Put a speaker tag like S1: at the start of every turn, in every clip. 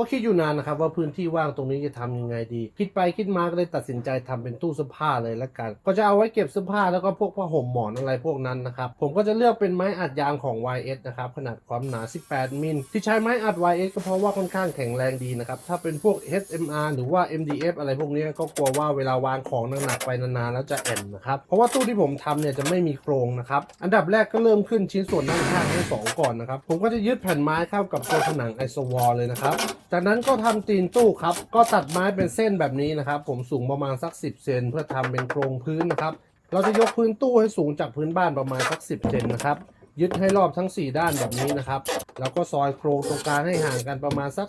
S1: ก็คิดอยู่นานนะครับว่าพื้นที่ว่างตรงนี้จะทำยังไงดี คิดไปคิดมาก็เลยตัดสินใจทำเป็นตู้เสื้อผ้าเลยละกัน ก็จะเอาไว้เก็บเสื้อผ้าแล้วก็พวกผ้าห่มหมอนอะไรพวกนั้นนะครับผมก็จะเลือกเป็นไม้อัดยางของ YS นะครับขนาดความหนา 18 มิลที่ใช้ไม้อัด YS ก็เพราะว่าค่อนข้างแข็งแรงดีนะครับถ้าเป็นพวก HMR หรือว่า MDF อะไรพวกนี้ก็กลัวว่าเวลาวางของหนักๆไปนานๆแล้วจะแอนนะครับเพราะว่าตู้ที่ผมทำเนี่ยจะไม่มีโครงนะครับอันดับแรกก็เริ่มขึ้นชิ้นส่วนด้านข้างให้งสองก่อนนะครับผมก็จะยึดแผ่นไม้เข้ากับตัวผนังไอโซวอลเลยนะครับจากนั้นก็ทำตีนตู้ครับ ก็ตัดไม้เป็นเส้นแบบนี้นะครับ ผมสูงประมาณสัก 10 เซนเพื่อทำเป็นโครงพื้นนะครับ เราจะยกพื้นตู้ให้สูงจากพื้นบ้านประมาณสัก 10 เซนนะครับ ยึดให้รอบทั้ง 4 ด้านแบบนี้นะครับ แล้วก็ซอยโครงตรงกลางให้ห่างกันประมาณสัก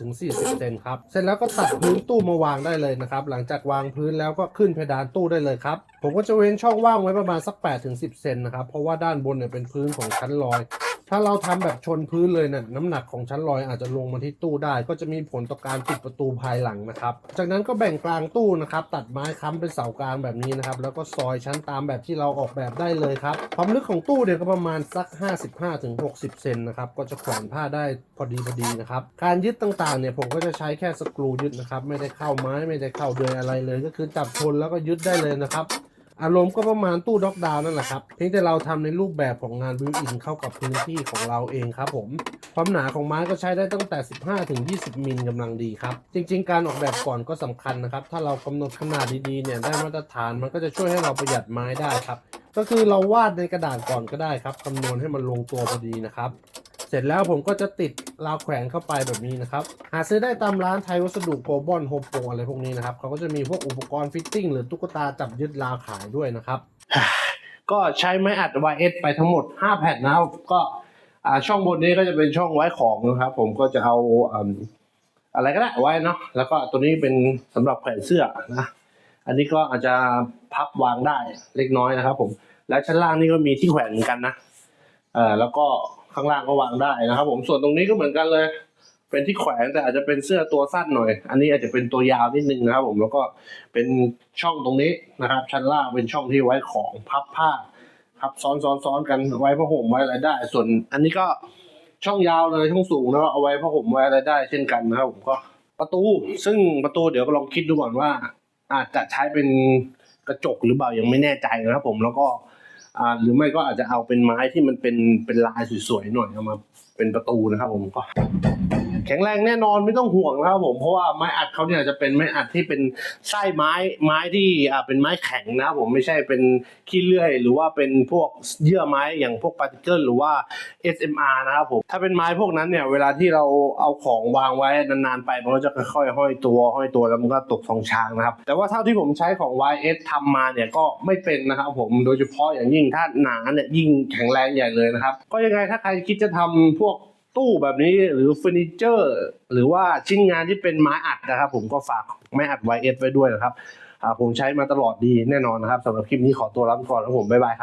S1: 30-40 เซนครับ เสร็จแล้วก็ตัดพื้นตู้มาวางได้เลยนะครับ หลังจากวางพื้นแล้วก็ขึ้นเพดานตู้ได้เลยครับ ผมก็จะเว้นช่องว่างไว้ประมาณสัก 8-10 เซนนะครับ เพราะว่าด้านบนเนี่ยเป็นพื้นของชั้นลอย ถ้าเราทำแบบชนพื้นเลยเนี่ยน้ำหนักของชั้นลอยอาจจะลงมาที่ตู้ได้ ก็จะมีผลต่อการปิดประตูภายหลังนะครับ จากนั้นก็แบ่งกลางตู้นะครับ ตัดไม้ค้ำเป็นเสากลางแบบนี้นะครับ แล้วก็ซอยชั้นตามแบบที่เราออกแบบได้เลยครับ ความลึกของตู้เนี่ยก็ประมาณสัก 55-60 เซนนะครับ ก็จะแขวนผ้าได้พอดีพอดีนะครับ การยึดต่างๆเนี่ยผมก็จะใช้แค่สกรูยึดนะครับ ไม่ได้เข้าไม้ไม่ได้เข้าเดือยอะไรเลย ก็คือจับชนแล้วก็ยึดได้เลยนะครับ อารมณ์ก็ประมาณตู้ด็อกดาวน์นั่นแหละครับ เพียงแต่เราทำในรูปแบบของงานบิวอินเข้ากับพื้นที่ของเราเองครับผม ความหนาของไม้ก็ใช้ได้ตั้งแต่ 15ถึง20 มิลกำลังดีครับ จริง ๆ การออกแบบก่อนก็สำคัญนะครับ ถ้าเรากำหนดขนาดดีๆเนี่ยได้มาตรฐานมันก็จะช่วยให้เราประหยัดไม้ได้ครับ ก็คือเราวาดในกระดาษก่อนก็ได้ครับคำนวณให้มันลงตัวพอดีนะครับ เสร็จแล้วผมก็จะติด ราวแขวนเข้าไปแบบนี้นะครับ หาซื้อได้ตามร้านไทยวัสดุโกลบอลโฮมโปรอะไรพวกนี้นะครับเขาก็จะมีพวกอุปกรณ์ฟิตติ้งหรือตุ๊กตาจับยึดราวขายด้วยนะครับ ก็ใช้ไม้อัด YS ไปทั้งหมด 5 แผ่นนะครับก็ช่องบนนี้ก็จะเป็นช่องไว้ของนะครับ ผมก็จะเอาอะไรก็ได้ไว้เนาะแล้วก็ตัวนี้เป็นสำหรับแขวนเสื้อนะอันนี้ก็อาจจะพับวางได้เล็กน้อยนะครับ ผม และชั้นล่างนี่ก็มีที่แขวนเหมือนกันนะเอ่อแล้วก็ ข้างล่างก็วางได้นะครับ ผมส่วนตรงนี้ก็เหมือนกันเลย เป็นที่แขวนแต่อาจจะเป็นเสื้อตัวสั้นหน่อย อันนี้อาจจะเป็นตัวยาวนิดนึงนะครับ ผมแล้วก็เป็นช่องตรงนี้นะครับ ชั้นล่างเป็นช่องที่ไว้ของพับผ้าพับซ้อนซ้อนซ้อนกันไว้ผ้าห่มไว้อะไรได้ ส่วนอันนี้ก็ช่องยาวเลยช่องสูงแล้วเอาไว้ผ้าห่มไว้อะไรได้เช่นกันนะครับ ผมก็ประตู ซึ่งประตูเดี๋ยวก็ลองคิดดูก่อนว่า อาจจะใช้เป็นกระจกหรือเปล่ายังไม่แน่ใจนะครับ ผมแล้วก็ หรือไม่ก็อาจจะเอาเป็นไม้ที่มันเป็นเป็นลายสวยๆหน่อยเอามาเป็นประตูนะครับผมก็ แข็งแรงแน่นอนไม่ต้องห่วงนะครับผมเพราะว่าไม้อัดเขาเนี่ยจะเป็นไม้อัดที่เป็นไส้ไม้ไม้ที่อ่าเป็นไม้แข็งนะครับผมไม่ใช่เป็นขี้เลื่อย หรือว่าเป็นพวกเยื่อไม้อย่างพวกปาร์ติเกิลหรือว่า SMR นะครับผมถ้าเป็นไม้พวกนั้นเนี่ยเวลาที่เราเอาของวางไว้นานๆไปมันก็จะค่อยๆห้อยตัวห้อยตัวแล้วมันก็ตกสองช้างนะครับ แต่ว่าเท่าที่ผมใช้ของ YS ทำมาเนี่ยก็ไม่เป็นนะครับผมโดยเฉพาะอย่างยิ่งถ้าหนาเนี่ยยิ่งแข็งแรงใหญ่เลยนะครับ ก็ยังไงถ้าใครคิดจะทำพวก ตู้แบบนี้หรือเฟอร์นิเจอร์ หรือว่าชิ้นงานที่เป็นไม้อัดนะครับ ผมก็ฝากไม้อัด YS ไว้ด้วยนะครับผมใช้มาตลอดดีแน่นอนนะครับสำหรับคลิปนี้ขอตัวลาไปก่อนแล้วผมบ๊ายบายครับ